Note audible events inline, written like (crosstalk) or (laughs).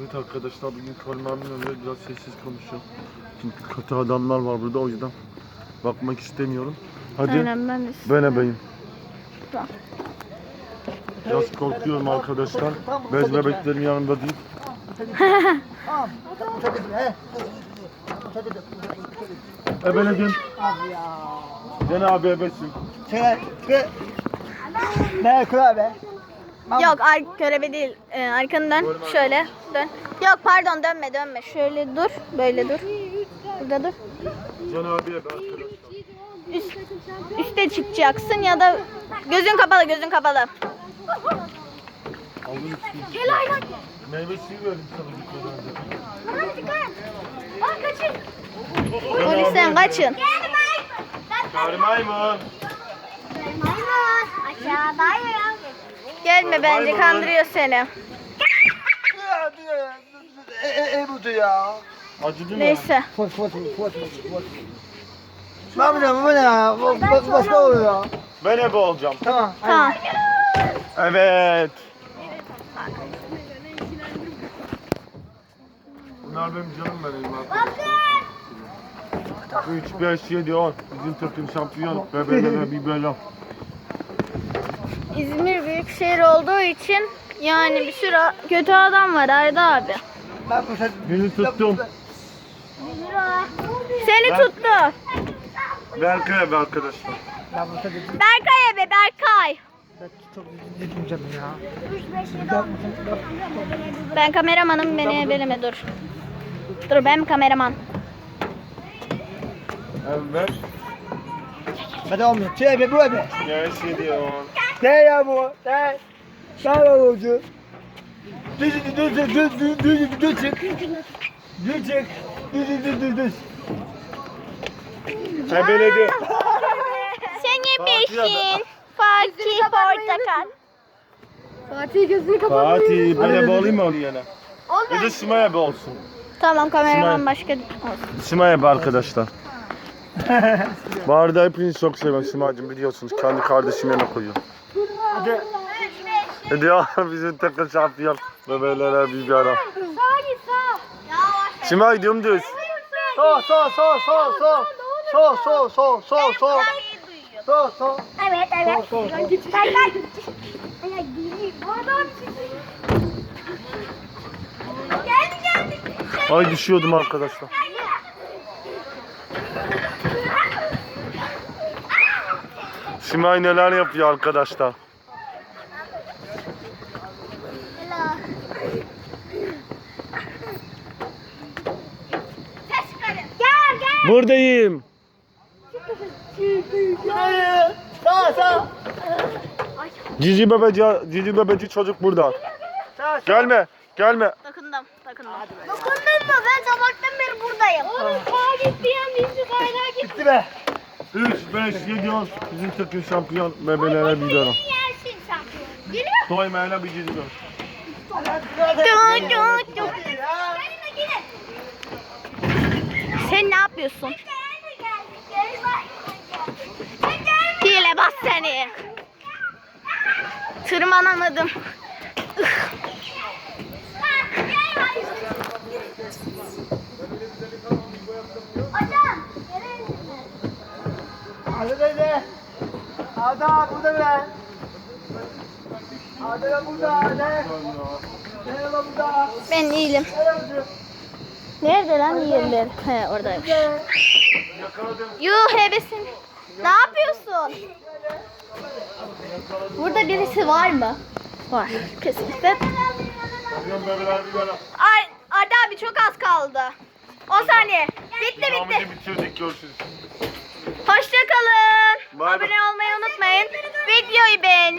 Evet arkadaşlar bugün Kalmar'ın önünde biraz sessiz konuşuyorum. Çünkü kötü adamlar var burada o yüzden bakmak istemiyorum. Hadi Aynen ben de. ben ebeyim. Tamam. Biraz korkuyorum arkadaşlar. Bez bebeklerim yanımda değil. (laughs) Ebeledim. Gene abi ebesin. Şöyle. Şöyle. Ne kıra be. Yok ar körebe değil. Ee, arkanı dön. Şöyle dön. Yok pardon dönme dönme. Şöyle dur. Böyle dur. Burada dur. Can abi ebe arkadaşlar. Üst, üste çıkacaksın ya da gözün kapalı gözün kapalı. Alın üstünü. Meyve suyu verin sana bir kadar. Polisten kaçın. Kari maymun. Gelme bence kandırıyor seni. E, e, e budu ya. Acıdı mı? Neyse. Fot fot fot fot. Ne yapacağım bu ne ya? Bu bu- başka oluyor. Ben ebe olacağım. Tamam. Tamam. Evet. Bunlar benim canım benim arkadaşlar. 3, 5, 7, 10. Bizim takım şampiyon. Bebelere bir bela. İzmir büyük şehir olduğu için yani bir sürü kötü adam var Arda abi. Ben bu sefer... Beni tuttum. Seni tuttu. Berkay abi arkadaşlar. Ben bu sefer... Berkay ebe Berkay. Ben çok üzüldüm ya. Ben kameramanım beni ebeleme dur. Dur ben kameraman. Evet. Ben de olmuyor. Şey be bu ebe. Yes, 7, 10. Ne ya bu? Ne? Ne oldu? Düz düz düz düz düz düz düz düz çık. Düz çık. Düz düz düz düz düz. Ebeledi. Sen yemişsin. Fatih Portakal. Fatih gözünü kapat. Fatih, ben ebe olayım mı oraya? Bir de Simay ebe olsun. Tamam kameraman başka olsun. Simay ebe arkadaşlar. Bu arada hepinizi çok seviyorum Simay'cığım biliyorsunuz. Kendi kardeşim yerine koyuyor. Hadi. Hadi ya (laughs) bizim takım şampiyon. Bebelere bir bir ara. Simay dümdüz. Sol sol sol sol sol. Sol sol sol sol sol. Sol sol. Evet evet. Sol geldi. Ay düşüyordum arkadaşlar. Simay neler yapıyor arkadaşlar. Gel gel. Buradayım. Hayır. Sağ sağ. Cici bebeci, cici bebeci çocuk burada. Sağ sağ. Gelme, gelme. Takındım takındım. Dokundun mu? Ben sabahtan beri buradayım. Oğlum Fatih bir an bizi kaynağa gitti. Bitti be. 3, 5, 7, 10. Bizim takım şampiyon bebelere. Geliyor. Doymayana bir dur, dur. Gelin gelin. Sen ne yapıyorsun? Hile bas seni. Tırmanamadım. Hocam. Hadi dede. Ada burada be. Ada burada. Ada. Merhaba burada. Ben iyiyim. Merhaba. Nerede lan yerler? He oradaymış. Yuh hebesin. Ne yapıyorsun? Burada birisi var mı? Var. Kesinlikle. Ay, Arda abi çok az kaldı. 10 saniye. Bitti bitti. Bitirdik görüşürüz. Hoşçakalın. Abone olmayı unutmayın. Videoyu beğenin.